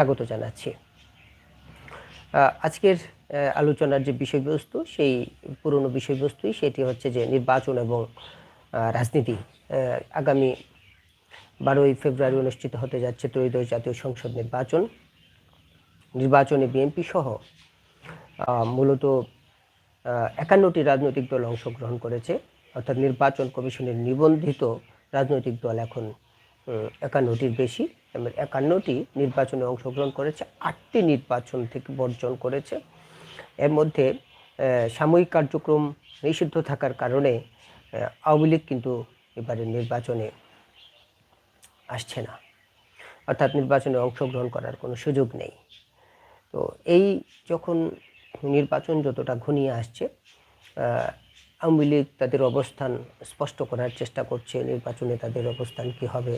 স্বাগত জানাচ্ছি। আজকের আলোচনার যে বিষয়বস্তু, সেই পুরনো বিষয়বস্তুই সেটি হচ্ছে যে নির্বাচন এবং রাজনীতি। আগামী বারোই ফেব্রুয়ারি অনুষ্ঠিত হতে যাচ্ছে ত্রয়োদশ জাতীয় সংসদ নির্বাচন। নির্বাচনে বিএনপি সহ মূলত একান্নটি রাজনৈতিক দল অংশগ্রহণ করেছে। অর্থাৎ নির্বাচন কমিশনের নিবন্ধিত রাজনৈতিক দল এখন একান্নটির বেশি। একান্নটি নির্বাচনে অংশগ্রহণ করেছে আটটি নির্বাচন থেকে বর্জন করেছে। এর মধ্যে সাময়িক কার্যক্রম নিষিদ্ধ থাকার কারণে আওয়ামী লীগ কিন্তু এবারে নির্বাচনে আসছে না। অর্থাৎ নির্বাচনে অংশগ্রহণ করার কোনো সুযোগ নেই। তো এই যখন নির্বাচন যতটা ঘনিয়ে আসছে আওয়ামী লীগ তাদের অবস্থান স্পষ্ট করার চেষ্টা করছে নির্বাচনে তাদের অবস্থান কি হবে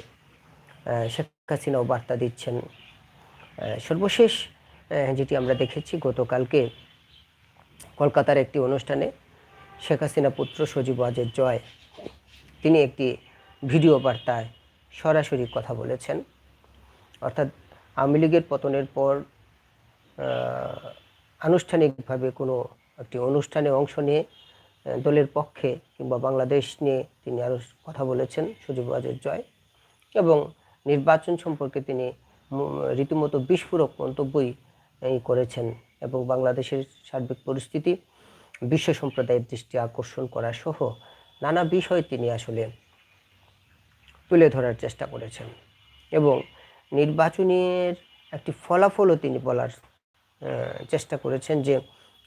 আহ, শেখ হাসিনাও বার্তা দিচ্ছেন। সর্বশেষ যেটি আমরা দেখেছি, গতকালকে কলকাতার একটি অনুষ্ঠানে শেখ হাসিনা পুত্র সজীব ওয়াজের জয়, তিনি একটি ভিডিও বার্তায় সরাসরি কথা বলেছেন। অর্থাৎ আওয়ামী লীগের পতনের পর আনুষ্ঠানিকভাবে কোনো একটি অনুষ্ঠানে অংশ নিয়ে দলের পক্ষে কিংবা বাংলাদেশ নিয়ে তিনি আরও কথা বলেছেন সুযোগ ওয়াজের জয়। এবং নির্বাচন সম্পর্কে তিনি রীতিমতো বিস্ফোরক মন্তব্যই করেছেন এবং বাংলাদেশের সার্বিক পরিস্থিতি, বিশ্ব সম্প্রদায়ের দৃষ্টি আকর্ষণ করা সহ নানা বিষয় তিনি আসলে তুলে ধরার চেষ্টা করেছেন এবং নির্বাচনের একটি ফলাফলও তিনি বলার চেষ্টা করেছেন যে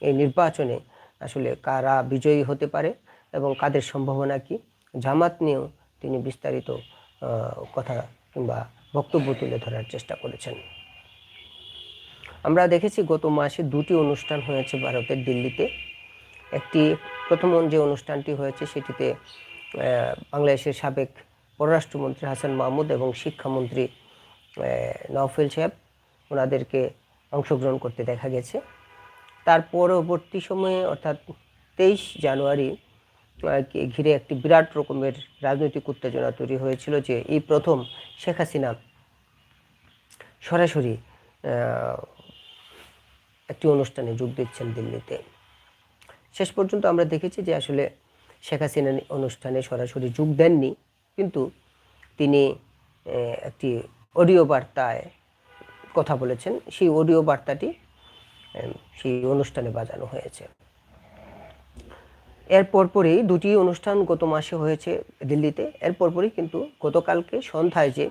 এই নির্বাচনে আসলে কারা বিজয়ী হতে পারে এবং কাদের সম্ভাবনা কি। জামাত নিয়েও তিনি বিস্তারিত কথা কিংবা বক্তব্য তুলে ধরার চেষ্টা করেছেন। আমরা দেখেছি গত মাসে দুটি অনুষ্ঠান হয়েছে ভারতের দিল্লিতে। একটি প্রথম যে অনুষ্ঠানটি হয়েছে সেটিতে বাংলাদেশের সাবেক পররাষ্ট্রমন্ত্রী হাসান মাহমুদ এবং শিক্ষামন্ত্রী নওফেল সাহেব ওনাদেরকে অংশগ্রহণ করতে দেখা গেছে। তার পরবর্তী সময়ে অর্থাৎ তেইশ জানুয়ারি ঘিরে একটি বিরাট রকমের রাজনৈতিক উত্তেজনা তৈরি হয়েছিল যে এই প্রথম শেখ হাসিনা সরাসরি একটি অনুষ্ঠানে যোগ দিচ্ছেন দিল্লিতে। শেষ পর্যন্ত আমরা দেখেছি যে আসলে শেখ হাসিনা অনুষ্ঠানে সরাসরি যোগ দেননি, কিন্তু তিনি একটি অডিও বার্তায় কথা বলেছেন। সেই অডিও বার্তাটি সেই অনুষ্ঠানে বাজানো হয়েছে। এর পরপরই দুটি অনুষ্ঠান গত মাসে হয়েছে দিল্লিতে। এর পরপরই কিন্তু গতকালকে সন্ধ্যায় যে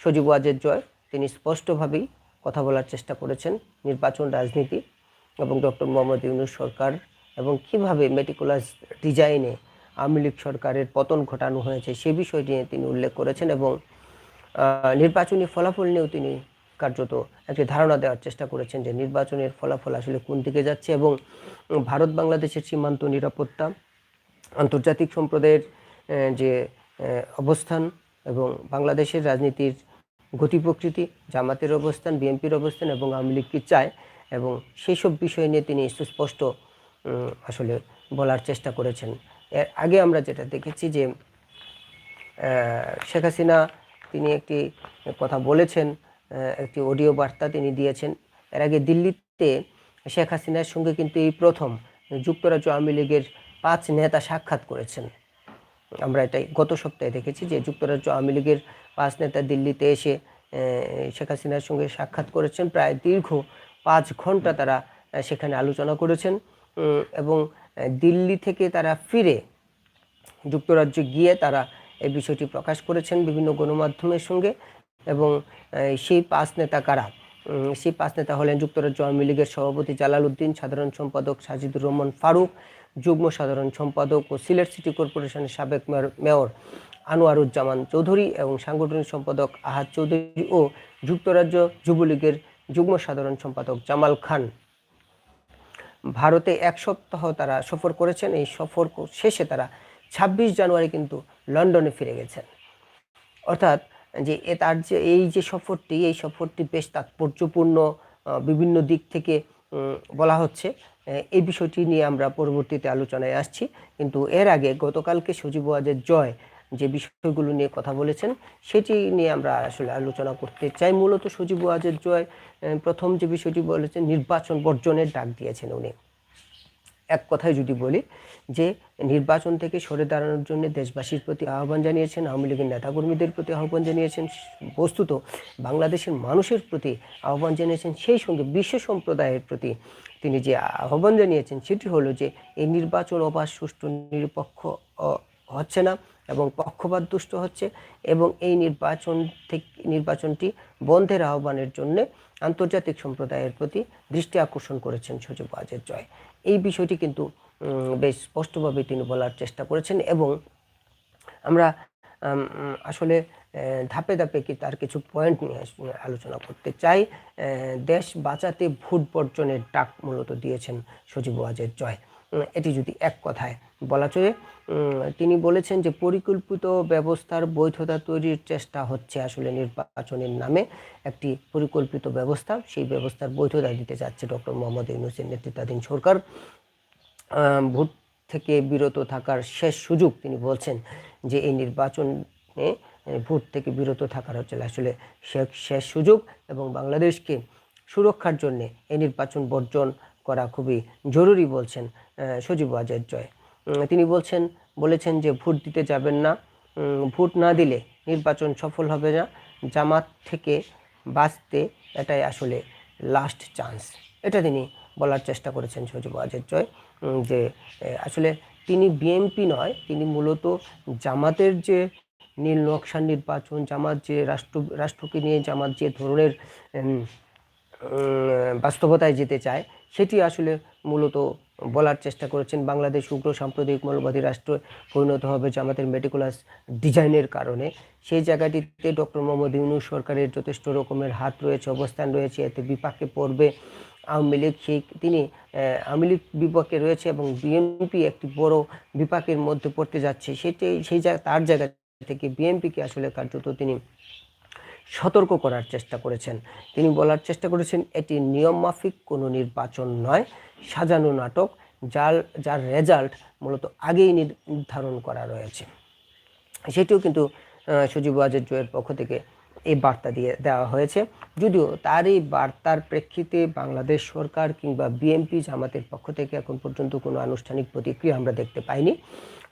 সজীব ওয়াজের জয়, তিনি স্পষ্টভাবেই কথা বলার চেষ্টা করেছেন নির্বাচন রাজনীতি এবং ডক্টর মোহাম্মদ ইউনুস সরকার এবং কীভাবে মেটিকুলাস ডিজাইনে আওয়ামী লীগ সরকারের পতন ঘটানো হয়েছে সে বিষয় নিয়ে তিনি উল্লেখ করেছেন এবং নির্বাচনী ফলাফল নিয়েও তিনি কার্যত একটি ধারণা দেওয়ার চেষ্টা করেছেন যে নির্বাচনের ফলাফল আসলে কোন দিকে যাচ্ছে এবং ভারত বাংলাদেশের সীমান্ত নিরাপত্তা, আন্তর্জাতিক সম্প্রদায়ের যে অবস্থান এবং বাংলাদেশের রাজনীতির গতি প্রকৃতি, জামাতের অবস্থান, বিএনপির অবস্থান এবং আওয়ামী লীগ কি চায় এবং সেই সব বিষয় নিয়ে তিনি সুস্পষ্ট আসলে বলার চেষ্টা করেছেন। এর আগে আমরা যেটা দেখেছি যে শেখ হাসিনা তিনি একটি কথা বলেছেন একটি অডিও বার্তা তিনি দিয়েছেন। এর আগে দিল্লিতে শেখ হাসিনার সঙ্গে কিন্তু এই প্রথম যুক্তরাজ্য আওয়ামী লীগের পাঁচ নেতা সাক্ষাৎ করেছেন। আমরা এটাই গত সপ্তাহে দেখেছি যে যুক্তরাজ্য আওয়ামী লীগের পাঁচ নেতা দিল্লিতে এসে শেখ হাসিনার সঙ্গে সাক্ষাৎ করেছেন। প্রায় দীর্ঘ পাঁচ ঘণ্টা তারা সেখানে আলোচনা করেছেন। এবং দিল্লি থেকে তারা ফিরে যুক্তরাজ্যে গিয়ে তারা এই বিষয়টি প্রকাশ করেছেন বিভিন্ন গণমাধ্যমের সঙ্গে। এবং সেই পাঁচ নেতা কারা? সেই পাঁচ নেতা হলেন যুক্তরাজ্য আওয়ামী লীগের সভাপতি জালাল উদ্দিন সাধারণ সম্পাদক সাজিদুর রহমান ফারুক, যুগ্ম সাধারণ সম্পাদক ও সিলেট সিটি কর্পোরেশনের সাবেক মেয়র- আনোয়ারুজ্জামান চৌধুরী এবং সাংগঠনিক সম্পাদক আহাদ চৌধুরী ও যুক্তরাজ্য যুবলীগের যুগ্ম সাধারণ সম্পাদক জামাল খান। ভারতে এক সপ্তাহ তারা সফর করেছেন। এই সফর শেষে তারা ছাব্বিশ জানুয়ারি কিন্তু লন্ডনে ফিরে গেছেন। অর্থাৎ যে এ তার যে, এই যে সফরটি, এই সফরটি বেশ তাৎপর্যপূর্ণ বিভিন্ন দিক থেকে বলা হচ্ছে। এই বিষয়টি নিয়ে আমরা পরবর্তীতে আলোচনায় আসছি। কিন্তু এর আগে গতকালকে সজীব ওয়াজের জয় যে বিষয়গুলো নিয়ে কথা বলেছেন, সেটি নিয়ে আমরা আসলে আলোচনা করতে চাই। মূলত সজীব ওয়াজের জয় প্রথম যে বিষয়টি বলেছেন, নির্বাচন বর্জনের ডাক দিয়েছেন উনি। এক কথায় যদি বলি যে নির্বাচন থেকে সরে দাঁড়ানোর জন্য দেশবাসীর প্রতি আহ্বান জানিয়েছেন, আওয়ামী লীগের নেতাকর্মীদের প্রতি আহ্বান জানিয়েছেন, বস্তুত বাংলাদেশের মানুষের প্রতি আহ্বান জানিয়েছেন, সেই সঙ্গে বিশ্ব সম্প্রদায়ের প্রতি তিনি যে আহ্বান জানিয়েছেন সেটি হলো যে এই নির্বাচন অবাধ, সুষ্ঠু, নিরপেক্ষ হচ্ছে না এবং পক্ষপাত দুষ্ট হচ্ছে এবং এই নির্বাচন থেকে নির্বাচনটি বন্ধের আহ্বানের জন্য আন্তর্জাতিক সম্প্রদায়ের প্রতি দৃষ্টি আকর্ষণ করেছেন সজীব ওয়াজের জয়। এই বিষয়টি কিন্তু বেশ স্পষ্টভাবে তিনি বলার চেষ্টা করেছেন এবং আমরা আসলে ধাপে ধাপে কি তার কিছু পয়েন্ট নিয়ে আলোচনা করতে চাই। দেশ বাঁচাতে ভোট বর্জনের ডাক মূলত দিয়েছেন সজীব ওয়াজের জয়। এটি যদি এক কথায় বলা চলে তিনি বলেছেন যে পরিকল্পিত ব্যবস্থার বৈধতা তৈরির চেষ্টা হচ্ছে আসলে নির্বাচনের নামে। একটি পরিকল্পিত ব্যবস্থা, সেই ব্যবস্থার বৈধতা দিতে যাচ্ছে ডক্টর মোহাম্মদ ইউনুসের নেতৃত্বাধীন সরকার। ভোট থেকে বিরত থাকার শেষ সুযোগ তিনি বলছেন যে এই নির্বাচনে ভোট থেকে বিরত থাকার হচ্ছে আসলে শেষ সুযোগ এবং বাংলাদেশকে সুরক্ষার জন্য এই নির্বাচন বর্জন করা খুবই জরুরি বলছেন সজীব জয়। তিনি বলছেন, বলেছেন যে ভোট দিতে যাবেন না। ভোট না দিলে নির্বাচন সফল হবে না। জামাত থেকে বাঁচতে এটাই আসলে লাস্ট চান্স এটা তিনি বলার চেষ্টা করেছেন সজীব জয় যে আসলে তিনি বিএনপি নয়, তিনি মূলত জামাতের যে নীল নকশার নির্বাচন, জামাত যে রাষ্ট্র, রাষ্ট্রকে নিয়ে জামাত যে ধরনের বাস্তবতায় যেতে চায় সেটি আসলে মূলত বলার চেষ্টা করেছেন বাংলাদেশ উগ্র সাম্প্রদায়িক মৌলবাদী রাষ্ট্র পরিণত হবে জামাতের মেটিকুলাস ডিজাইনের কারণে। সেই জায়গাটিতে ডক্টর মোহাম্মদ ইউনুস সরকারের যথেষ্ট রকমের হাত রয়েছে, অবস্থান রয়েছে, এতে বিপাকে পড়বে আওয়ামী লীগ। সেই তিনি আওয়ামী লীগ বিপক্ষে রয়েছে এবং বিএনপি একটি বড় বিপাকের মধ্যে পড়তে যাচ্ছে। সেটি, সেই জায়গা, তার জায়গা থেকে বিএনপিকে আসলে কার্যত তিনি সতর্ক করার চেষ্টা করেছেন। তিনি বলার চেষ্টা করেছেন, এটি নিয়ম মাফিক, কোনো নির্বাচন নয়। সাজানো নাটক, যার যার রেজাল্ট মূলত আগেই নির- নির্ধারণ করা রয়েছে। সেটিও কিন্তু সজীব ওয়াজের জয়ের পক্ষ থেকে এই বার্তা দিয়ে দেওয়া হয়েছে। যদিও তার এই বার্তার প্রেক্ষিতে বাংলাদেশ সরকার কিংবা বিএনপি জামাতের পক্ষ থেকে এখন পর্যন্ত কোনো আনুষ্ঠানিক প্রতিক্রিয়া আমরা দেখতে পাইনি।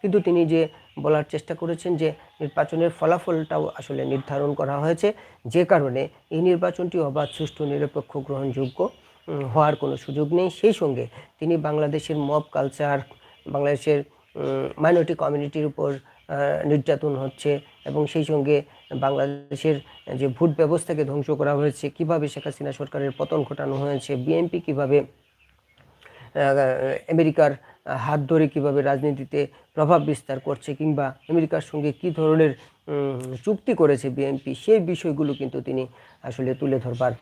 কিন্তু তিনি যে বলার চেষ্টা করেছেন যে নির্বাচনের ফলাফলটাও আসলে নির্ধারণ করা হয়েছে, যে কারণে এই নির্বাচনটি অবাধ, সুষ্ঠু, নিরপেক্ষ, গ্রহণযোগ্য হওয়ার কোনো সুযোগ নেই। সেই সঙ্গে তিনি বাংলাদেশের মব কালচার, বাংলাদেশের মাইনরিটি কমিউনিটির উপর নির্যাতন হচ্ছে এবং সেই সঙ্গে বাংলাদেশের যে ভোট ব্যবস্থাকে ধ্বংস করা হয়েছে, কীভাবে শেখ হাসিনা সরকারের পতন ঘটানো হয়েছে, বিএনপি কীভাবে আমেরিকার হাত ধরে কীভাবে রাজনীতিতে প্রভাব বিস্তার করছে কিংবা আমেরিকার সঙ্গে কি ধরনের চুক্তি করেছে বিএনপি, সেই বিষয়গুলো কিন্তু তিনি আসলে তুলে ধরবার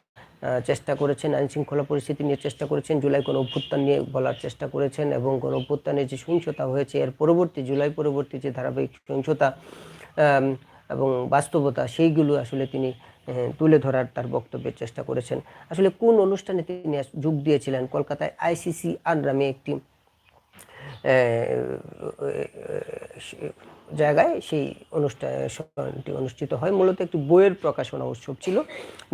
চেষ্টা করেছেন। আইন শৃঙ্খলা পরিস্থিতি নিয়ে চেষ্টা করেছেন। জুলাই কোনো অভ্যুত্থান নিয়ে বলার চেষ্টা করেছেন এবং কোনো অভ্যুত্থানের যে সহিংসতা হয়েছে, এর পরবর্তী, জুলাই পরবর্তী যে ধারাবাহিক সহিংসতা এবং বাস্তবতা, সেইগুলো আসলে তিনি তুলে ধরার তার বক্তব্যের চেষ্টা করেছেন। আসলে কোন অনুষ্ঠানে তিনি যোগ দিয়েছিলেন? কলকাতায় আইসিসি আর নামে একটি জায়গায় সেই অনুষ্ঠানটি অনুষ্ঠিত হয়। মূলত একটি বইয়ের প্রকাশনা উৎসব ছিল।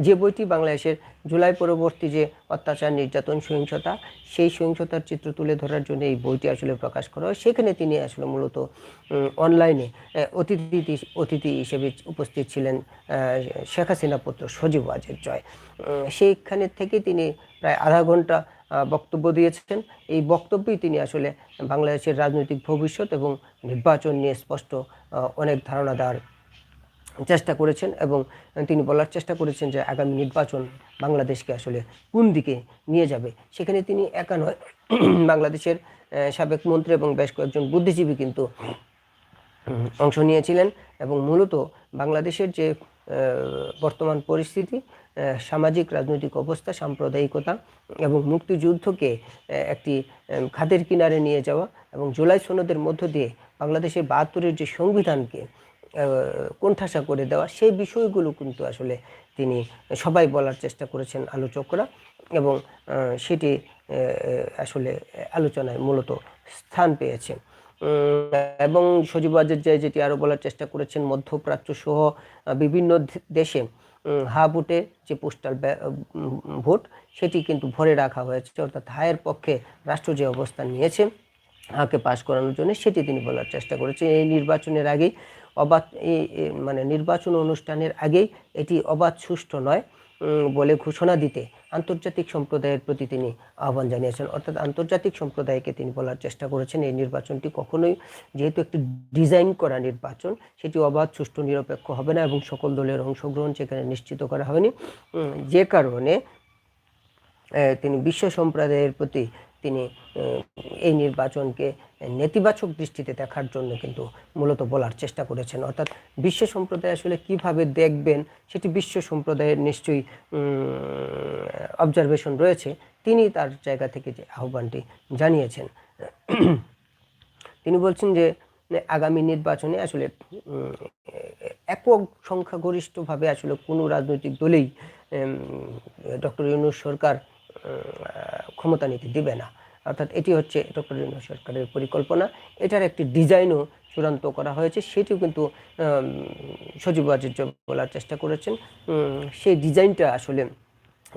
যে বইটি বাংলাদেশের জুলাই পরবর্তী যে অত্যাচার, নির্যাতন, সহিংসতা, সেই সহিংসতার চিত্র তুলে ধরার জন্য এই বইটি আসলে প্রকাশ করা হয়। সেখানে তিনি আসলে মূলত অনলাইনে অতিথি অতিথি হিসেবে উপস্থিত ছিলেন শেখ হাসিনা পুত্র সজীব ওয়াজের জয়। সেইখানে থেকে তিনি প্রায় আধা ঘণ্টা বক্তব্য দিয়েছেন। এই বক্তব্যেই তিনি আসলে বাংলাদেশের রাজনৈতিক ভবিষ্যৎ এবং নির্বাচন নিয়ে স্পষ্ট অনেক ধারণা দেওয়ার চেষ্টা করেছেন এবং তিনি বলার চেষ্টা করেছেন যে আগামী নির্বাচন বাংলাদেশকে আসলে কোন দিকে নিয়ে যাবে। সেখানে তিনি একা নয়, বাংলাদেশের সাবেক মন্ত্রী এবং বেশ কয়েকজন বুদ্ধিজীবী কিন্তু অংশ নিয়েছিলেন এবং মূলত বাংলাদেশের যে বর্তমান পরিস্থিতি সামাজিক রাজনৈতিক অবস্থা, সাম্প্রদায়িকতা এবং মুক্তিযুদ্ধকে একটি খাদের কিনারে নিয়ে যাওয়া এবং জুলাই সনদের মধ্য দিয়ে বাংলাদেশের বাহাত্তরের যে সংবিধানকে কোণঠাসা করে দেওয়া, সেই বিষয়গুলো কিন্তু আসলে তিনি সবাই বলার চেষ্টা করেছেন আলোচকরা এবং সেটি আসলে আলোচনায় মূলত স্থান পেয়েছে এবং সজীব যে যেটি আরও বলার চেষ্টা করেছেন, মধ্যপ্রাচ্য সহ বিভিন্ন দেশে হা ভোটে যে পোস্টাল ভোট, সেটি কিন্তু ভরে রাখা হয়েছে। অর্থাৎ হায়ের পক্ষে রাষ্ট্র যে অবস্থান নিয়েছে, হাকে পাশ করানোর জন্য সেটি তিনি বলার চেষ্টা করেছেন। এই নির্বাচনের আগেই অবাধ এই মানে নির্বাচন অনুষ্ঠানের আগেই এটি অবাধ সুষ্ঠু নয় বলে ঘোষণা দিতে আন্তর্জাতিক সম্প্রদায়ের প্রতি তিনি আহ্বান জানিয়েছেন। অর্থাৎ আন্তর্জাতিক সম্প্রদায়কে তিনি বলার চেষ্টা করেছেন, এই নির্বাচনটি কখনোই যেহেতু একটি ডিজাইন করা নির্বাচন, সেটি অবাধ, সুষ্ঠু, নিরপেক্ষ হবে না এবং সকল দলের অংশগ্রহণ সেখানে নিশ্চিত করা হয়নি। যে কারণে তিনি বিশ্ব সম্প্রদায়ের প্রতি তিনি এই নির্বাচনকে নেতিবাচক দৃষ্টিতে দেখার জন্য কিন্তু মূলত বলার চেষ্টা করেছেন। অর্থাৎ বিশ্ব সম্প্রদায় আসলে কীভাবে দেখবেন সেটি বিশ্ব সম্প্রদায়ের নিশ্চয়ই অবজারভেশন রয়েছে। তিনি তার জায়গা থেকে যে আহ্বানটি জানিয়েছেন। তিনি বলছেন যে, আগামী নির্বাচনে আসলে একক সংখ্যাগরিষ্ঠভাবে আসলে কোনো রাজনৈতিক দলেই ডক্টর ইউনুস সরকার ক্ষমতা নিতে দিবে না। অর্থাৎ এটি হচ্ছে ইউনুস সরকারের পরিকল্পনা। এটার একটি ডিজাইনও চূড়ান্ত করা হয়েছে। সেটিও কিন্তু সচিব ওয়াজিদ বলার চেষ্টা করেছেন। সেই ডিজাইনটা আসলে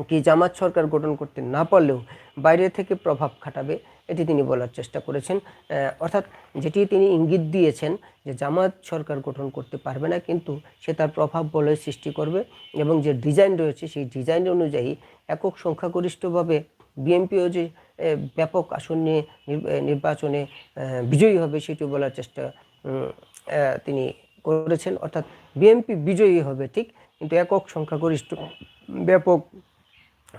কি জামাত সরকার গঠন করতে না পারলেও বাইরে থেকে প্রভাব খাটাবে এটি তিনি বলার চেষ্টা করেছেন। অর্থাৎ যেটি তিনি ইঙ্গিত দিয়েছেন যে জামাত সরকার গঠন করতে পারবে না, কিন্তু সে তার প্রভাব বলয় সৃষ্টি করবে এবং যে ডিজাইন রয়েছে সেই ডিজাইন অনুযায়ী একক সংখ্যাগরিষ্ঠভাবে বিএনপিও যে ব্যাপক আসন নিয়ে নির্বাচনে বিজয়ী হবে সেটি বলার চেষ্টা তিনি করেছেন। অর্থাৎ বিএনপি বিজয়ী হবে ঠিক, কিন্তু একক সংখ্যাগরিষ্ঠ, ব্যাপক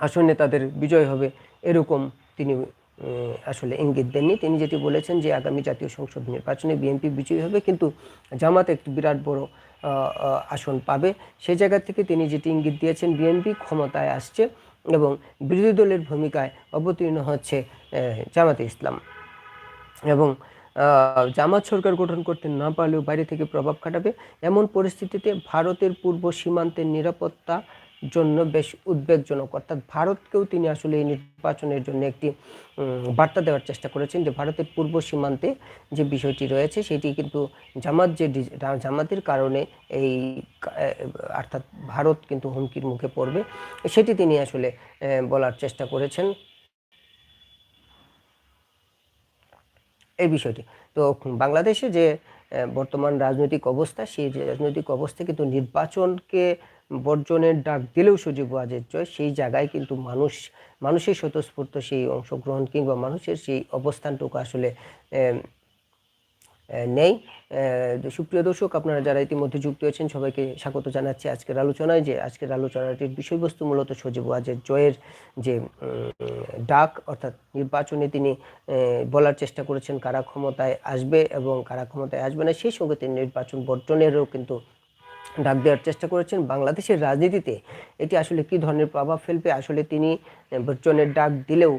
আসনে তাদের বিজয় হবে এরকম তিনি আসলে ইঙ্গিত দেননি। তিনি যেটি বলেছেন যে আগামী জাতীয় সংসদ নির্বাচনে বিএনপি বিজয়ী হবে, কিন্তু জামাত একটি বিরাট বড় আসন পাবে। সেই জায়গা থেকে তিনি যেটি ইঙ্গিত দিয়েছেন, বিএনপি ক্ষমতায় আসছে এবং বিরোধী দলের ভূমিকায় অবতীর্ণ হচ্ছে জামাতে ইসলাম। এবং জামাত সরকার গঠন করতে না পারলেও বাইরে থেকে প্রভাব খাটাবে। এমন পরিস্থিতিতে ভারতের পূর্ব সীমান্তের নিরাপত্তা জন্য বেশ উদ্বেগজনক। অর্থাৎ ভারতকেও তিনি আসলে এই নির্বাচনের জন্য একটি বার্তা দেওয়ার চেষ্টা করেছেন যে ভারতের পূর্ব সীমান্তে যে বিষয়টি রয়েছে সেটি কিন্তু জামাত যে জামাতের কারণে এই অর্থাৎ ভারত কিন্তু হুমকির মুখে পড়বে, সেটি তিনি আসলে বলার চেষ্টা করেছেন। এই বিষয়টি। তো বাংলাদেশে যে বর্তমান রাজনৈতিক অবস্থা, সেই রাজনৈতিক অবস্থা কিন্তু নির্বাচনকে বর্জনের ডাক দিলেও সজীব ওয়াজের জয় সেই জায়গায় কিন্তু মানুষ, মানুষের স্বতঃস্ফূর্ত সেই অংশগ্রহণ কিংবা মানুষের সেই অবস্থানটুকু আসলে নেই। সুপ্রিয় দর্শক, আপনারা যারা ইতিমধ্যে যুক্ত হয়েছেন, সবাইকে স্বাগত জানাচ্ছি আজকের আলোচনায় যে আজকের আলোচনাটির বিষয়বস্তু মূলত সজীব ওয়াজের জয়ের যে ডাক, অর্থাৎ নির্বাচনে তিনি বলার চেষ্টা করেছেন কারা ক্ষমতায় আসবে এবং কারা ক্ষমতায় আসবে না, সেই সঙ্গে তিনি নির্বাচন বর্জনেরও কিন্তু ডাক দেওয়ার চেষ্টা করেছেন। বাংলাদেশের রাজনীতিতে এটি আসলে কি ধরনের প্রভাব ফেলবে? আসলে তিনি বর্জনের ডাক দিলেও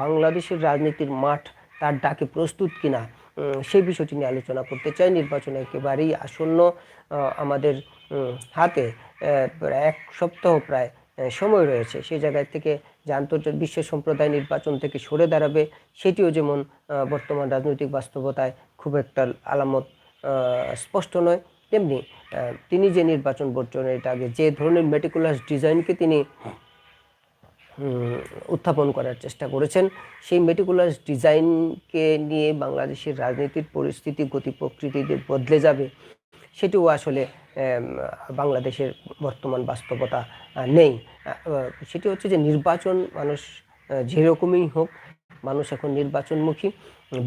বাংলাদেশের রাজনীতির মাঠ তার ডাকে প্রস্তুত কিনা সেই বিষয়টি নিয়ে আলোচনা করতে চাই। নির্বাচন একেবারেই আসন্ন আমাদের হাতে এক সপ্তাহ প্রায় সময় রয়েছে। সেই জায়গায় থেকে যে আন্তর্জাতিক বিশ্ব সম্প্রদায় নির্বাচন থেকে সরে দাঁড়াবে, সেটিও যেমন বর্তমান রাজনৈতিক বাস্তবতায় খুব একটা আলামত স্পষ্ট নয়, তেমনি তিনি যে নির্বাচন বর্জনের আগে যে ধরনের মেটিকুলাস ডিজাইনকে তিনি উত্থাপন করার চেষ্টা করেছেন, সেই মেটিকুলাস ডিজাইনকে নিয়ে বাংলাদেশের রাজনীতির পরিস্থিতি, গতি প্রকৃতি যে বদলে যাবে, সেটিও আসলে বাংলাদেশের বর্তমান বাস্তবতা নেই। সেটি হচ্ছে যে নির্বাচন মানুষ যেরকমই হোক, মানুষ এখন নির্বাচনমুখী,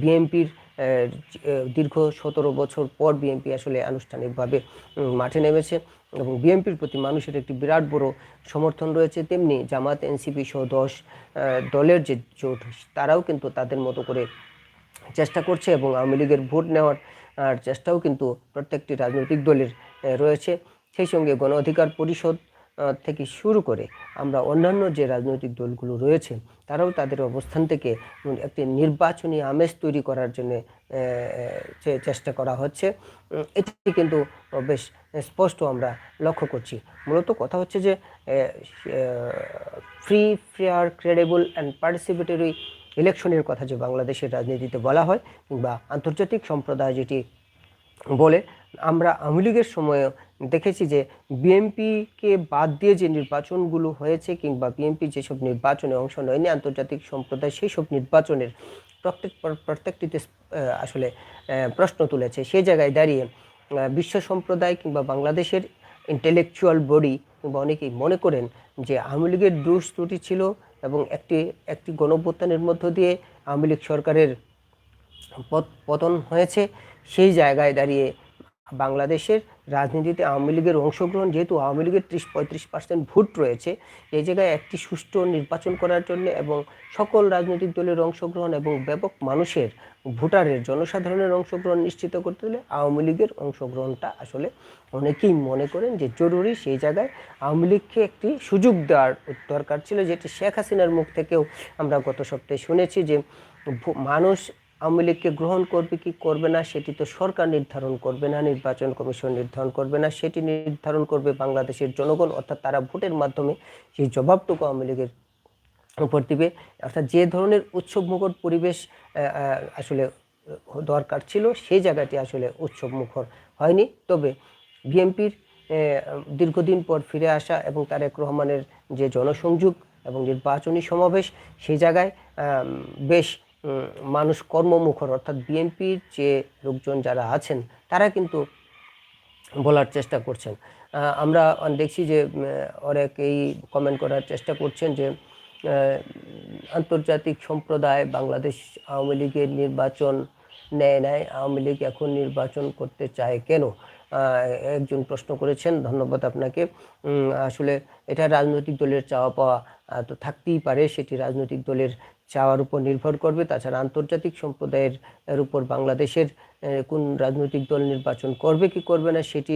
বিএনপির দীর্ঘ সতেরো বছর পর বিএনপি আসলে আনুষ্ঠানিকভাবে মাঠে নেমেছে এবং বিএনপির প্রতি মানুষের একটি বিরাট বড় সমর্থন রয়েছে। তেমনি জামাত এনসিপি সহ দশ দলের যে জোট, তারাও কিন্তু তাদের মতো করে চেষ্টা করছে এবং আওয়ামী লীগের ভোট নেওয়ার চেষ্টাও কিন্তু প্রত্যেকটি রাজনৈতিক দলের রয়েছে। সেই সঙ্গে গণ অধিকার পরিষদ থেকে শুরু করে আমরা অন্যান্য যে রাজনৈতিক দলগুলো রয়েছে, তারাও তাদের অবস্থান থেকে একটি নির্বাচনী আমেজ তৈরি করার জন্য চেষ্টা করা হচ্ছে। এটি কিন্তু বেশ স্পষ্ট আমরা লক্ষ্য করছি। মূলত কথা হচ্ছে যে free fair credible and participatory ইলেকশনের কথা যে বাংলাদেশের রাজনীতিতে বলা হয় কিংবা আন্তর্জাতিক সম্প্রদায় যেটি বলে, আমরা আওয়ামী লীগের সময়ে দেখেছি যে বিএনপিকে বাদ দিয়ে যে নির্বাচনগুলো হয়েছে কিংবা বিএনপি যেসব নির্বাচনে অংশ নেয়নি, আন্তর্জাতিক সম্প্রদায় সেই সব নির্বাচনের প্রত্যেক প্রত্যেকটিতে আসলে প্রশ্ন তুলেছে। সেই জায়গায় দাঁড়িয়ে বিশ্ব সম্প্রদায় কিংবা বাংলাদেশের ইন্টেলেকচুয়াল বডি কিংবা অনেকেই মনে করেন যে আওয়ামী লীগের দোষ ত্রুটি ছিল এবং একটি একটি গণঅভ্যুত্থানের মধ্য দিয়ে আওয়ামী লীগ সরকারের পত- পতন হয়েছে। সেই জায়গায় দাঁড়িয়ে বাংলাদেশের রাজনীতিতে আওয়ামী লীগের অংশগ্রহণ যেহেতু আওয়ামী লীগের ত্রিশ পঁয়ত্রিশ পার্সেন্ট ভোট রয়েছে এই জায়গায় একটি সুষ্ঠু নির্বাচন করার জন্য এবং সকল রাজনৈতিক দলের অংশগ্রহণ এবং ব্যাপক মানুষের ভোটারের জনসাধারণের অংশগ্রহণ নিশ্চিত করতে হলে আওয়ামী লীগের অংশগ্রহণটা আসলে অনেকেই মনে করেন যে জরুরি। সেই জায়গায় আওয়ামী লীগকে একটি সুযোগ দেওয়ার দরকার ছিল, যেটি শেখ হাসিনার মুখ থেকেও আমরা গত সপ্তাহে শুনেছি যে মানুষ আওয়ামী লীগকে গ্রহণ করবে কি করবে না সেটি তো সরকার নির্ধারণ করবে না নির্বাচন কমিশন নির্ধারণ করবে না সেটি নির্ধারণ করবে বাংলাদেশের জনগণ অর্থাৎ তারা ভোটের মাধ্যমে সেই জবাবটুকু আওয়ামী লীগের উপর দিবে। অর্থাৎ যে ধরনের উৎসবমুখর পরিবেশ আহ, আহ, আসলে দরকার ছিল সেই জায়গাটি আসলে উৎসবমুখর হয়নি। তবে বিএনপির দীর্ঘদিন পর ফিরে আসা এবং তারেক রহমানের যে জনসংযোগ এবং নির্বাচনী সমাবেশ সেই জায়গায় বেশ মানুষ কর্মমুখর, অর্থাৎ বিএনপির যে লোকজন যারা আছেন, তারা কিন্তু বলার চেষ্টা করছেন। আমরা দেখছি যে অনেকেই কমেন্ট করার চেষ্টা করছেন যে আন্তর্জাতিক সম্প্রদায় বাংলাদেশ আওয়ামী লীগের নির্বাচন নেয় নেয় আওয়ামী লীগ এখন নির্বাচন করতে চায় কেন? একজন প্রশ্ন করেছেন, ধন্যবাদ আপনাকে। আসলে এটা রাজনৈতিক দলের চাওয়া পাওয়া তো থাকতেই পারে, সেটি রাজনৈতিক দলের চাওয়ার উপর নির্ভর করবে। তাছাড়া আন্তর্জাতিক সম্প্রদায়ের উপর বাংলাদেশের কোন রাজনৈতিক দল নির্বাচন করবে, কি করবে না, সেটি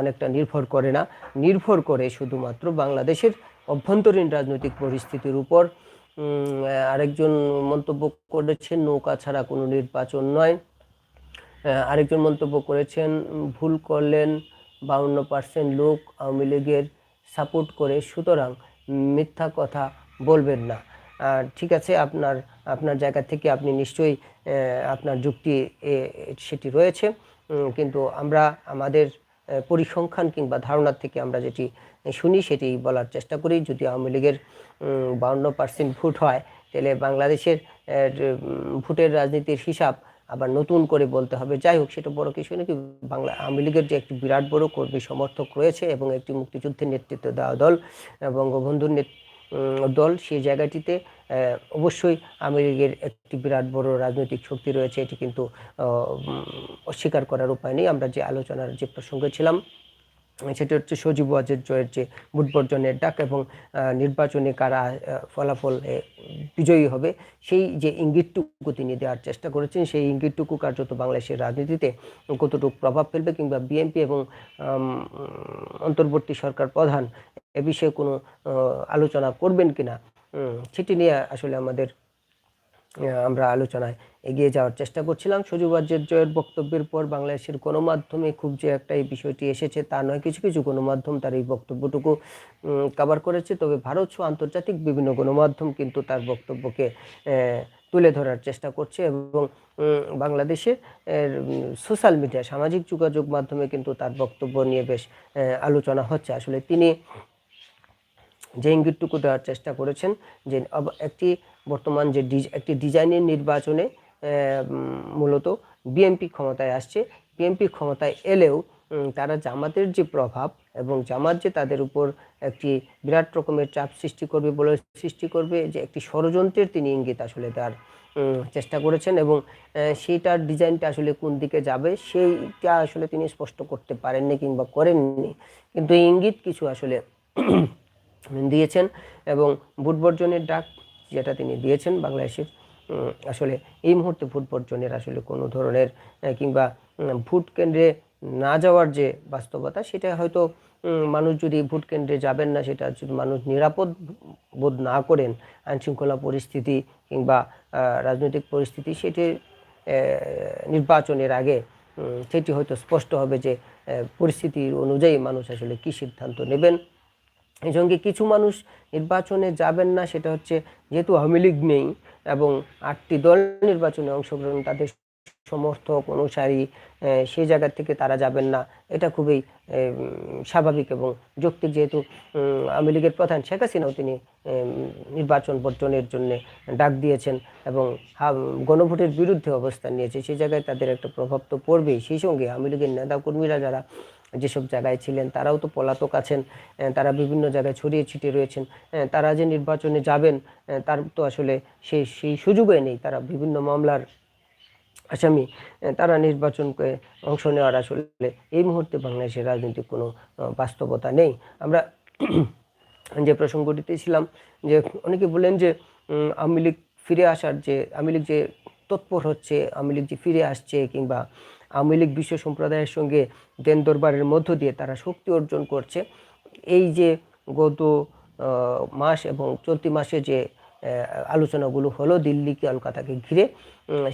অনেকটা নির্ভর করে না। নির্ভর করে শুধুমাত্র বাংলাদেশের অভ্যন্তরীণ রাজনৈতিক পরিস্থিতির উপর। আরেকজন মন্তব্য করেছেন, নৌকা ছাড়া কোনো নির্বাচন নয়। আরেকজন মন্তব্য করেছেন, ভুল করলেন বাউন্ন পার্সেন্ট লোক আওয়ামী লীগের সাপোর্ট করে, সুতরাং মিথ্যা কথা বলবেন না। ঠিক আছে আপনার আপনার জায়গা থেকে আপনি নিশ্চয়ই আপনার যুক্তি সেটি রয়েছে। কিন্তু আমরা আমাদের পরিসংখ্যান কিংবা ধারণার থেকে আমরা যেটি শুনি সেটি বলার চেষ্টা করি। যদি আওয়ামী লীগের বাউন্ন পার্সেন্ট ভোট হয় তাহলে বাংলাদেশের ভোটের রাজনীতির হিসাব আবার নতুন করে বলতে হবে। যাই হোক সেটা বড় কিছু নাকি বাংলা আওয়ামী লীগের যে একটি বিরাট বড় কর্মী সমর্থক রয়েছে এবং একটি মুক্তিযুদ্ধের নেতৃত্ব দেওয়া দল বঙ্গবন্ধুর নেত- উম, দল, সেই জায়গাটিতে অবশ্যই আওয়ামী লীগের একটি বিরাট বড় রাজনৈতিক শক্তি রয়েছে। এটি কিন্তু অস্বীকার করার উপায় নেই। আমরা যে আলোচনার যে প্রসঙ্গে ছিলাম সেটি হচ্ছে সজীব ওয়াজের জয়ের যে ভোট বর্জনের ডাক এবং নির্বাচনে কারা ফলাফল বিজয়ী হবে, সেই যে ইঙ্গিতটুকু তিনি দেওয়ার চেষ্টা করেছেন, সেই ইঙ্গিতটুকু কার্যত বাংলাদেশের রাজনীতিতে কতটুকু প্রভাব ফেলবে কিংবা বিএনপি এবং অন্তর্বর্তী সরকার প্রধান এ বিষয়ে কোনো আলোচনা করবেন কিনা সেটি নিয়ে আসলে আমাদের আমরা আলোচনায় এগিয়ে যাওয়ার চেষ্টা করছিলাম। সজুবাজ্যের জয়ের বক্তব্যের পর বাংলাদেশের গণমাধ্যমে খুব যে একটা এই বিষয়টি এসেছে তা নয় কিছু কিছু গণমাধ্যম তার এই বক্তব্যটুকু কভার করেছে। তবে ভারত সহ আন্তর্জাতিক বিভিন্ন গণমাধ্যম কিন্তু তার বক্তব্যকে তুলে ধরার চেষ্টা করছে এবং উম, বাংলাদেশের সোশ্যাল মিডিয়া সামাজিক যোগাযোগ মাধ্যমে কিন্তু তার বক্তব্য নিয়ে বেশ আলোচনা হচ্ছে। আসলে তিনি যে ইঙ্গিতটুকু দেওয়ার চেষ্টা করেছেন যে একটি বর্তমান যে ডিজ- একটি ডিজাইনের নির্বাচনে মূলত বিএনপি ক্ষমতায় আসছে। বিএনপি ক্ষমতায় এলেও তারা জামাতের যে প্রভাব এবং জামাত যে তাদের উপর একটি বিরাট রকমের চাপ সৃষ্টি করবে বলে সৃষ্টি করবে, যে একটি ষড়যন্ত্রের তিনি ইঙ্গিত আসলে তার চেষ্টা করেছেন এবং সেইটার ডিজাইনটা আসলে কোন দিকে যাবে সেইটা আসলে তিনি স্পষ্ট করতে পারেননি কিংবা করেননি। কিন্তু ইঙ্গিত কিছু আসলে দিয়েছেন এবং ভোট বর্জনের ডাক যেটা তিনি দিয়েছেন বাংলাদেশের আসলে এই মুহূর্তে ভোট বর্জনের আসলে কোনো ধরনের কিংবা ভোট কেন্দ্রে না যাওয়ার যে বাস্তবতা, সেটা হয়তো মানুষ যদি ভোট কেন্দ্রে যাবেন না, সেটা যদি মানুষ নিরাপদ বোধ না করেন, আইনশৃঙ্খলা পরিস্থিতি কিংবা রাজনৈতিক পরিস্থিতি, সেটি নির্বাচনের আগে সেটি হয়তো স্পষ্ট হবে যে পরিস্থিতির অনুযায়ী মানুষ আসলে কী সিদ্ধান্ত নেবেন। এই সঙ্গে কিছু মানুষ নির্বাচনে যাবেন না, সেটা হচ্ছে যেহেতু আওয়ামী লীগ নেই এবং আটটি দল নির্বাচনে অংশগ্রহণ তাদের সমর্থক, অনুসারী সেই জায়গা থেকে তারা যাবেন না। এটা খুবই স্বাভাবিক এবং যৌক্তিক যেহেতু আওয়ামী লীগের প্রধান শেখ হাসিনাও তিনি নির্বাচন বর্জনের জন্য ডাক দিয়েছেন এবং গণভোটের বিরুদ্ধে অবস্থান নিয়েছে। সেই জায়গায় তাদের একটা প্রভাব তো পড়বেই। সেই সঙ্গে আওয়ামী লীগের নেতা কর্মীরা যারা যেসব জায়গায় ছিলেন, তারাও তো পলাতক আছেন তারা বিভিন্ন জায়গায় ছড়িয়ে ছিটিয়ে রয়েছেন তারা যে নির্বাচনে যাবেন তার তো আসলে সেই সেই সুযোগই নেই। তারা বিভিন্ন মামলার আসামি তারা নির্বাচনকে অংশ নেওয়ার আসলে এই মুহূর্তে বাংলাদেশের রাজনৈতিক কোনো বাস্তবতা নেই। আমরা যে প্রসঙ্গটিতে ছিলাম, যে অনেকে বলেন যে আওয়ামী লীগ ফিরে আসার যে, আওয়ামী লীগ যে তৎপর হচ্ছে, আওয়ামী লীগ যে ফিরে আসছে কিংবা আওয়ামী লীগ বিশ্ব সম্প্রদায়ের সঙ্গে দেন দরবারের মধ্য দিয়ে তারা শক্তি অর্জন করছে। এই যে গত মাস এবং চলতি মাসে যে আলোচনাগুলো হলো দিল্লি কলকাতাকে ঘিরে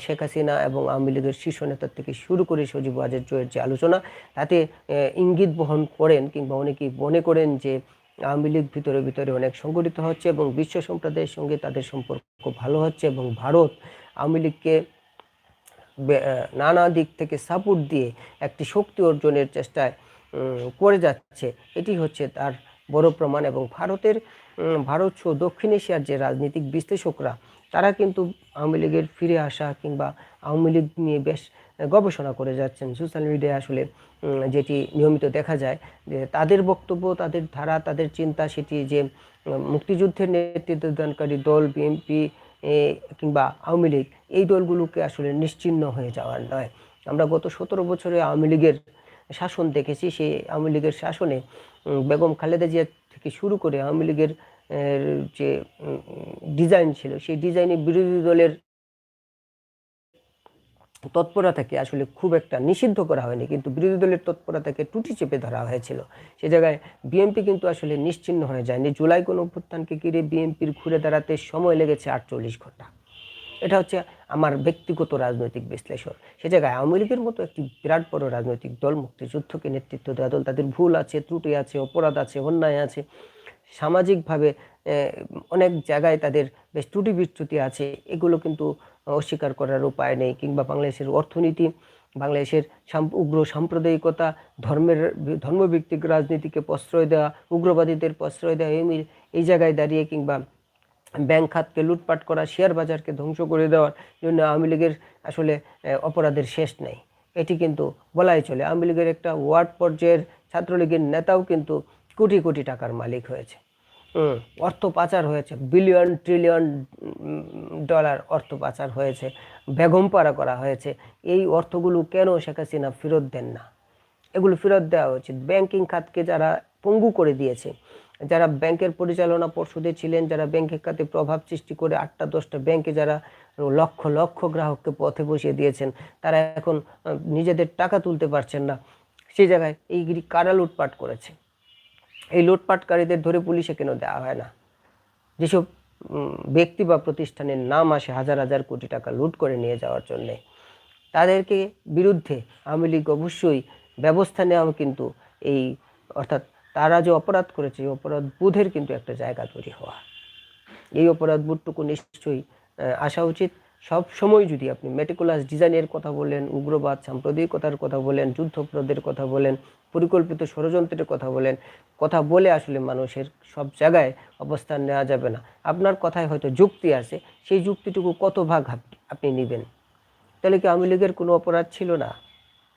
শেখ হাসিনা এবং আওয়ামী লীগের শীর্ষ নেতার থেকে শুরু করে সজীব ওয়াজের জয়ের যে আলোচনা, তাতে ইঙ্গিত বহন করেন কিংবা অনেকেই মনে করেন যে আওয়ামী লীগ ভিতরে ভিতরে অনেক সংগঠিত হচ্ছে এবং বিশ্ব সম্প্রদায়ের সঙ্গে তাদের সম্পর্ক ভালো হচ্ছে এবং ভারত আওয়ামী লীগকে নানা দিক থেকে সাপোর্ট দিয়ে একটি শক্তি অর্জনের চেষ্টায় করে যাচ্ছে। এটি হচ্ছে তার বড় প্রমাণ এবং ভারতের ভারত সহ দক্ষিণ এশিয়ার যে রাজনৈতিক বিশ্লেষকরা, তারা কিন্তু আওয়ামী লীগের ফিরে আসা কিংবা আওয়ামী লীগ নিয়ে বেশ গবেষণা করে যাচ্ছেন। সোশ্যাল মিডিয়ায় আসলে যেটি নিয়মিত দেখা যায় যে তাদের বক্তব্য, তাদের ধারা, তাদের চিন্তা, সেটি যে মুক্তিযুদ্ধের নেতৃত্ব দানকারী দল, বিএনপি কিংবা আওয়ামী লীগ, এই দলগুলোকে আসলে নিশ্চিহ্ন হয়ে যাওয়ার নয়। আমরা গত সতেরো বছরে আওয়ামী লীগের শাসন দেখেছি, সেই আওয়ামী লীগের শাসনে বেগম খালেদা জিয়া থেকে শুরু করে আওয়ামী লীগের যে ডিজাইন ছিল, সেই ডিজাইনে বিরোধী দলের তৎপরতাকে আসলে খুব একটা নিষিদ্ধ করা হয়নি, কিন্তু বিরোধী দলের তৎপরতাকে টুটি চেপে ধরা হয়েছিল। সে জায়গায় বিএনপি কিন্তু আসলে নিশ্চিহ্ন হয়ে যায়নি। জুলাই কোন অভ্যুত্থানকে ঘিরে বিএনপির ঘুরে দাঁড়াতে সময় লেগেছে আটচল্লিশ ঘণ্টা। এটা হচ্ছে আমার ব্যক্তিগত রাজনৈতিক বিশ্লেষণ। সে জায়গায় আওয়ামী লীগের মতো একটি বিরাট বড় রাজনৈতিক দল মুক্তিযুদ্ধকে নেতৃত্ব দেওয়া দল, তাদের ভুল আছে, ত্রুটি আছে, অপরাধ আছে, অন্যায় আছে। সামাজিকভাবে অনেক জায়গায় তাদের বেশ ত্রুটি বিচ্যুতি আছে। এগুলো কিন্তু অস্বীকার করার উপায় নেই কিংবা বাংলাদেশের অর্থনীতি, বাংলাদেশের উগ্র সাম্প্রদায়িকতা, ধর্মের ধর্মভিত্তিক রাজনীতিকে প্রশ্রয় দেওয়া, উগ্রবাদীদের প্রশ্রয় দেওয়া, এই এই জায়গায় দাঁড়িয়ে কিংবা ব্যাংক খাতকে লুটপাট করা, শেয়ার বাজারকে ধ্বংস করে দেওয়ার জন্য আওয়ামী লীগের আসলে অপরাধের শেষ নেই। এটি কিন্তু বলাই চলে। আওয়ামী লীগের একটা ওয়ার্ড পর্যায়ের ছাত্রলীগের নেতাও কিন্তু কোটি কোটি টাকার মালিক হয়েছে। অর্থ পাচার হয়েছে, বিলিয়ন ট্রিলিয়ন ডলার অর্থ পাচার হয়েছে বেগমপাড়া করা হয়েছে। এই অর্থগুলো কেন শেখ হাসিনা ফেরত দেন না? এগুলো ফেরত দেওয়া উচিত। ব্যাংকিং খাতকে যারা পঙ্গু করে দিয়েছে, যারা ব্যাংকের পরিচালনা পর্ষদে ছিলেন, যারা ব্যাংকের খাতে প্রভাব সৃষ্টি করে আটটা দশটা ব্যাংকে যারা লক্ষ লক্ষ গ্রাহককে পথে বসিয়ে দিয়েছেন, তারা এখন নিজেদের টাকা তুলতে পারছেন না। সেই জায়গায় এই কারা লুটপাট করেছে? এই লুটপাটকারীদের ধরে পুলিশে কেন দেওয়া হয় না? যেসব ব্যক্তি বা প্রতিষ্ঠানের নাম আসে হাজার হাজার কোটি টাকা লুট করে নিয়ে যাওয়ার জন্যে, তাদেরকে বিরুদ্ধে আওয়ামী লীগ অবশ্যই ব্যবস্থা নেওয়া কিন্তু এই, অর্থাৎ তারা যে অপরাধ করেছে অপরাধ বোধের কিন্তু একটা জায়গা তৈরি হওয়া। এই অপরাধ বোধটুকু নিশ্চয়ই আসা উচিত। সব সময় যদি আপনি মেটিকুলাস ডিজাইনের কথা বলেন, উগ্রবাদ, সাম্প্রদায়িকতার কথা বলেন যুদ্ধপ্রদের কথা বলেন পরিকল্পিত ষড়যন্ত্রের কথা বলেন, কথা বলে আসলে মানুষের সব জায়গায় অবস্থান নেওয়া যাবে না। আপনার কথায় হয়তো যুক্তি আছে, সেই যুক্তিটুকু কত ভাগ আপনি নেবেন? তাহলে কি আওয়ামী লীগের কোনো অপরাধ ছিল না?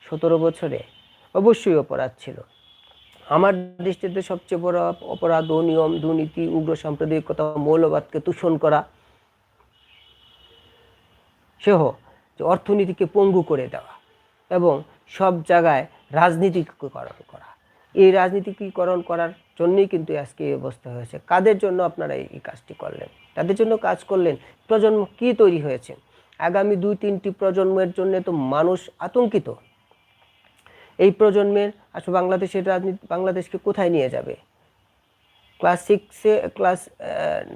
সতেরো বছরে? অবশ্যই অপরাধ ছিল। আমার দৃষ্টিতে সবচেয়ে বড় অপরাধ অনিয়ম দুর্নীতি, উগ্র সাম্প্রদায়িকতা, মৌলবাদকে তুষণ করা। সেহ, যে অর্থনীতিকে পঙ্গু করে দেওয়া। এবং সব জায়গায় রাজনীতিকরণ করা এই রাজনীতিকীকরণ করার জন্যই কিন্তু আজকে এই অবস্থা হয়েছে। কাদের জন্য আপনারা এই কাজটি করলেন? তাদের জন্য কাজ করলেন। প্রজন্ম কি তৈরি হয়েছে? আগামী দুই, তিনটি প্রজন্মের জন্য তো মানুষ আতঙ্কিত। এই প্রজন্মের আসলে বাংলাদেশের রাজনীতি, বাংলাদেশকে কোথায় নিয়ে যাবে? ক্লাস সিক্সে ক্লাস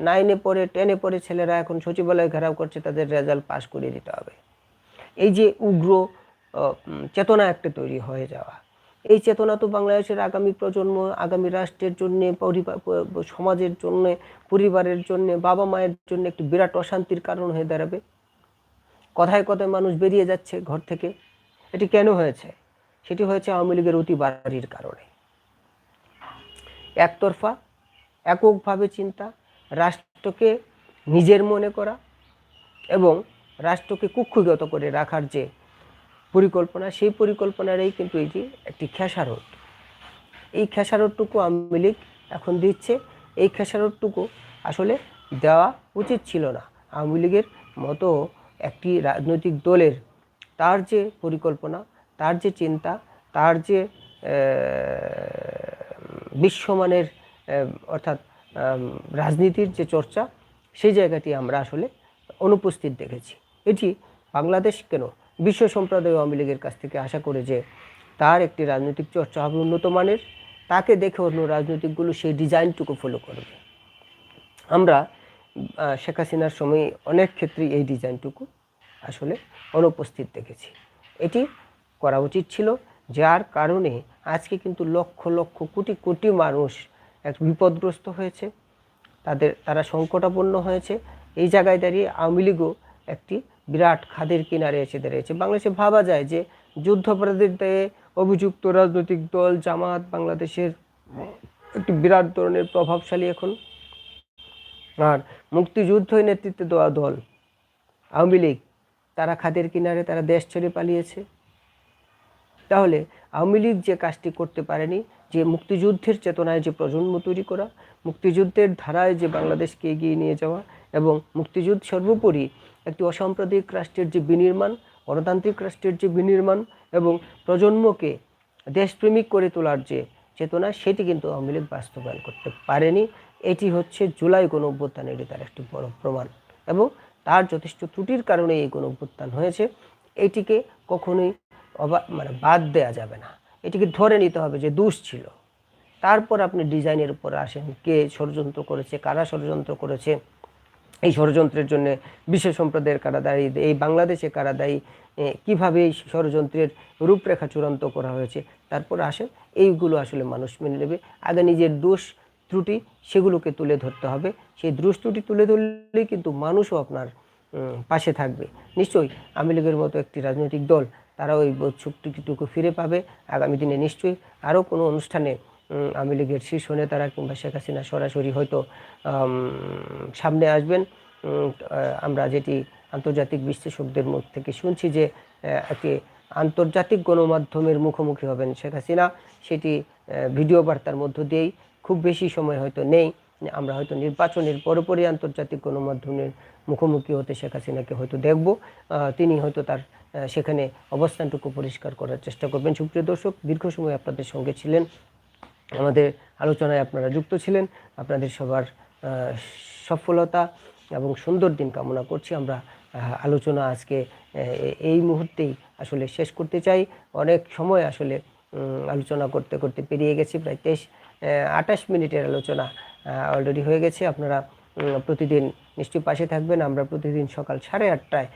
নাইনে পড়ে, টেনে পড়ে ছেলেরা এখন সচিবালয় ঘেরাও করছে, তাদের রেজাল্ট পাস করিয়ে দিতে হবে। এই যে উগ্র চেতনা একটা তৈরি হয়ে যাওয়া। এই চেতনা তো বাংলাদেশের আগামী প্রজন্ম, আগামী রাষ্ট্রের জন্য সমাজের জন্য, পরিবারের জন্য, বাবা মায়ের জন্য একটি বিরাট অশান্তির কারণ হয়ে দাঁড়াবে। কথায় কথায় মানুষ বেরিয়ে যাচ্ছে ঘর থেকে। এটি কেন হয়েছে? সেটি হয়েছে আওয়ামী লীগের অতি বাড়ির কারণে। একতরফা, এককভাবে চিন্তা, রাষ্ট্রকে নিজের মনে করা এবং রাষ্ট্রকে কুক্ষুগত করে রাখার যে পরিকল্পনা, সেই পরিকল্পনারই কিন্তু এটি একটি খেসারত। এই খেসারতটুকু আওয়ামী লীগ এখন দিচ্ছে। এই খেসারতটুকু আসলে দেওয়া উচিত ছিল না। আওয়ামী লীগের মতো একটি রাজনৈতিক দলের তার যে পরিকল্পনা, তার যে চিন্তা, তার যে বিশ্বমানের অর্থাৎ রাজনীতির যে চর্চা, সেই জায়গাটি আমরা আসলে অনুপস্থিত দেখেছি। এটি বাংলাদেশ কেন বিশ্ব সম্প্রদায় আওয়ামী লীগের কাছ থেকে আশা করে যে তার একটি রাজনৈতিক চর্চা হবে উন্নত মানের, তাকে দেখে অন্য রাজনৈতিকগুলো সেই ডিজাইনটুকু ফলো করবে। আমরা শেখ হাসিনার সময় অনেক ক্ষেত্রেই এই ডিজাইনটুকু আসলে অনুপস্থিত দেখেছি। এটি করা উচিত ছিল, যার কারণে আজকে কিন্তু লক্ষ লক্ষ কোটি কোটি মানুষ এক বিপদগ্রস্ত হয়েছে, তাদের, তারা সংকটাপন্ন হয়েছে। এই জায়গায় দাঁড়িয়ে আওয়ামী লীগও একটি বিরাট খাদের কিনারে এসে দাঁড়িয়েছে। বাংলাদেশে ভাবা যায় যে যুদ্ধাপরাধীর দায়ে অভিযুক্ত রাজনৈতিক দল, জামাত বাংলাদেশের একটি বিরাট ধরনের প্রভাবশালী এখন। আর মুক্তিযুদ্ধ নেতৃত্বে দেওয়া দল। আওয়ামী লীগ, তারা খাদের কিনারে, তারা দেশ ছেড়ে পালিয়েছে। তাহলে আওয়ামী লীগ যে কাজটি করতে পারেনি, যে মুক্তিযুদ্ধের চেতনায় যে প্রজন্ম তৈরি করা, মুক্তিযুদ্ধের ধারায় যে বাংলাদেশকে এগিয়ে নিয়ে যাওয়া এবং মুক্তিযুদ্ধ সর্বোপরি একটি অসাম্প্রদায়িক রাষ্ট্রের যে বিনির্মাণ, গণতান্ত্রিক রাষ্ট্রের যে বিনির্মাণ এবং প্রজন্মকে দেশপ্রেমিক করে তোলার যে চেতনা, সেটি কিন্তু আওয়ামী লীগ বাস্তবায়ন করতে পারেনি। এটি হচ্ছে জুলাই গণ অভ্যুত্থানের তার একটি বড় প্রমাণ এবং তার যথেষ্ট ত্রুটির কারণে এই গণ অভ্যুত্থান হয়েছে। এটিকে কখনোই অবা মানে বাদ দেয়া যাবে না। এটিকে ধরে নিতে হবে যে দোষ ছিল। তারপর আপনি ডিজাইনের উপর আসেন, কে ষড়যন্ত্র করেছে, কারা ষড়যন্ত্র করেছে। এই ষড়যন্ত্রের জন্য বিশ্ব সম্প্রদায়ের কারা দায়ী এই বাংলাদেশে কারা দায়ী কীভাবে এই ষড়যন্ত্রের রূপরেখা চূড়ান্ত করা হয়েছে, তারপর আসে এইগুলো আসলে মানুষ মেনে নেবে। আগে নিজের দোষ, ত্রুটি সেগুলোকে তুলে ধরতে হবে। সেই দোষ, ত্রুটি তুলে ধরলেই কিন্তু মানুষও আপনার পাশে থাকবে। নিশ্চয়ই আওয়ামী লীগের মতো একটি রাজনৈতিক দল তারা ওই বোধশক্তিটুকু ফিরে পাবে। আগামী দিনে নিশ্চয়ই আরও কোনো অনুষ্ঠানে আওয়ামী লীগের শীর্ষ নেতারা কিংবা শেখ হাসিনা সরাসরি হয়তো সামনে আসবেন। আমরা যেটি আন্তর্জাতিক বিশ্লেষকদের মুখ থেকে শুনছি যে একটি আন্তর্জাতিক গণমাধ্যমের মুখোমুখি হবেন শেখ হাসিনা। সেটি ভিডিও বার্তার মধ্য দিয়েই খুব বেশি সময় হয়তো নেই। আমরা হয়তো নির্বাচনের পরপরই আন্তর্জাতিক গণমাধ্যমের মুখোমুখি হতে শেখ হাসিনাকে হয়তো দেখব। তিনি হয়তো তার সেখানে অবস্থানটুকু পরিষ্কার করার চেষ্টা করবেন। সুপ্রিয় দর্শক, দীর্ঘ সময় আপনাদের সঙ্গে ছিলেন। আমাদের আলোচনায় আপনারা যুক্ত ছিলেন। আপনাদের সবার সফলতা এবং সুন্দর দিন কামনা করছি। আমরা আলোচনা আজকে এই মুহূর্তেই আসলে শেষ করতে চাই। অনেক সময় আসলে আলোচনা করতে করতে পেরিয়ে গেছি। প্রায় তেইশ আঠাশ মিনিটের আলোচনা অলরেডি হয়ে গেছে। আপনারা প্রতিদিন নিশ্চয়ই পাশে থাকবেন। আমরা প্রতিদিন সকাল সাড়ে আটটায়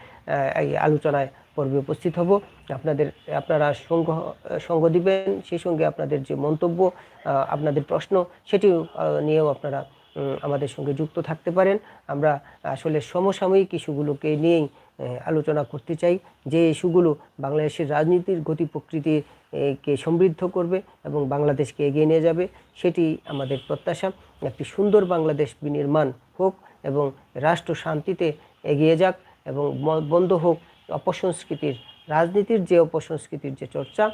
এই আলোচনায় পর্বে উপস্থিত হব। আপনাদের, আপনারা সঙ্গ সঙ্গ দিবেন, সেই সঙ্গে আপনাদের যে মন্তব্য আপনাদের প্রশ্ন, সেটিও নিয়েও আপনারা আমাদের সঙ্গে যুক্ত থাকতে পারেন। আমরা আসলে সমসাময়িক ইস্যুগুলোকে নিয়েই আলোচনা করতে চাই। যে ইস্যুগুলো বাংলাদেশের রাজনীতির গতি প্রকৃতি কে সমৃদ্ধ করবে এবং বাংলাদেশকে এগিয়ে নিয়ে যাবে, সেটি আমাদের প্রত্যাশা। একটি সুন্দর বাংলাদেশ বিনির্মাণ হোক এবং রাষ্ট্র শান্তিতে এগিয়ে যাক এবং বন্ধ হোক অপসংস্কৃতির, রাজনীতির যে অপসংস্কৃতির যে চর্চা,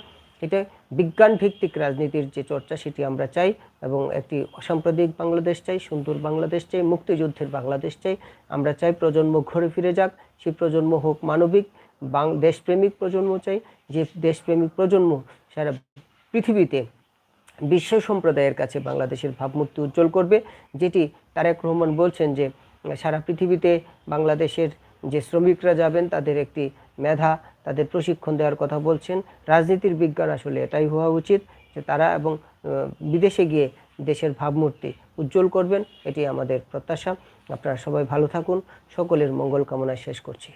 এটা বিজ্ঞান ভিত্তিক রাজনীতির যে চর্চা সেটি আমরা চাই এবং একটি অসাম্প্রদায়িক বাংলাদেশ চাই, সুন্দর বাংলাদেশ চাই, মুক্তিযুদ্ধের বাংলাদেশ চাই। আমরা চাই প্রজন্ম ঘুরে ফিরে যাক সেই প্রজন্ম হোক মানবিক দেশপ্রেমিক প্রজন্ম চাই। যে দেশপ্রেমিক প্রজন্ম সারা পৃথিবীতে বিশ্ব সম্প্রদায়ের কাছে বাংলাদেশের ভাবমূর্তি উজ্জ্বল করবে, যেটি তারেক রহমান বলছেন যে সারা পৃথিবীতে বাংলাদেশের যে শ্রমিকরা যাবেন তাদের একটি মেধা, তাদের প্রশিক্ষণ দেওয়ার কথা বলছেন। রাজনীতির বিজ্ঞান আসলে এটাই হওয়া উচিত যে তারা এবং বিদেশে গিয়ে দেশের ভাবমূর্তি উজ্জ্বল করবেন, এটি আমাদের প্রত্যাশা। আপনারা সবাই ভালো থাকুন। সকলের মঙ্গল কামনা শেষ করছি।